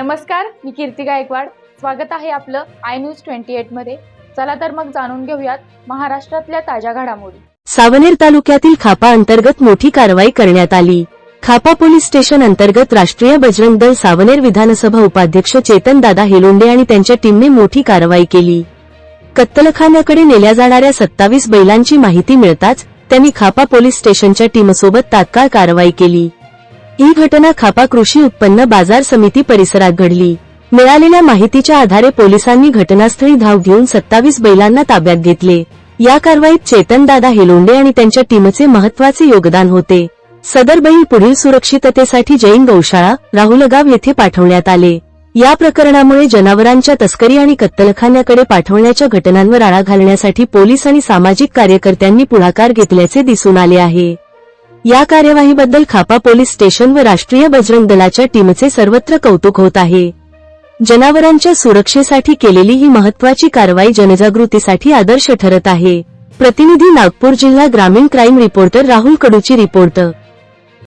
नमस्कार मी कीर्ती गायकवाड. स्वागत आहे आपलं आय न्यूज ट्वेंटी एटमध्ये. चला तर मग जाणून घेऊयात महाराष्ट्रातल्या ताज्या घडामोडी. सावनेर तालुक्यातील खापा अंतर्गत मोठी कारवाई करण्यात आली. खापा पोलीस स्टेशन अंतर्गत राष्ट्रीय बजरंग दल सावनेर विधानसभा उपाध्यक्ष चेतन दादा हेलोंडे आणि त्यांच्या टीमने मोठी कारवाई केली. कत्तलखान्याकडे नेल्या जाणाऱ्या सत्तावीस बैलांची माहिती मिळताच त्यांनी खापा पोलीस स्टेशनच्या टीमसोबत तात्काळ कारवाई केली. ही घटना खापा कृषी उत्पन्न बाजार समिती परिसरात घडली. मिळालेल्या माहितीच्या आधारे पोलिसांनी घटनास्थळी धाव घेऊन सत्तावीस बैलांना ताब्यात घेतले. या कारवाईत चेतनदादा हेलोंडे आणि त्यांच्या टीमचे महत्त्वाचे योगदान होते. सदर बैल पुढील सुरक्षिततेसाठी जैन गौशाळा राहुलगाव येथे पाठवण्यात आले. या प्रकरणामुळे जनावरांच्या तस्करी आणि कत्तलखान्याकडे पाठवण्याच्या घटनांवर आळा घालण्यासाठी पोलीस आणि सामाजिक कार्यकर्त्यांनी पुढाकार घेतल्याचे दिसून आले आहे. या कार्यवाहीबद्दल खापा पोलीस स्टेशन व राष्ट्रीय बजरंग दलाच्या टीमचे सर्वत्र कौतुक होत आहे. जनावरांच्या सुरक्षेसाठी केलेली ही महत्वाची कारवाई जनजागृतीसाठी आदर्श ठरत आहे. प्रतिनिधी नागपूर जिल्हा ग्रामीण क्राईम रिपोर्टर राहुल कडूची रिपोर्ट.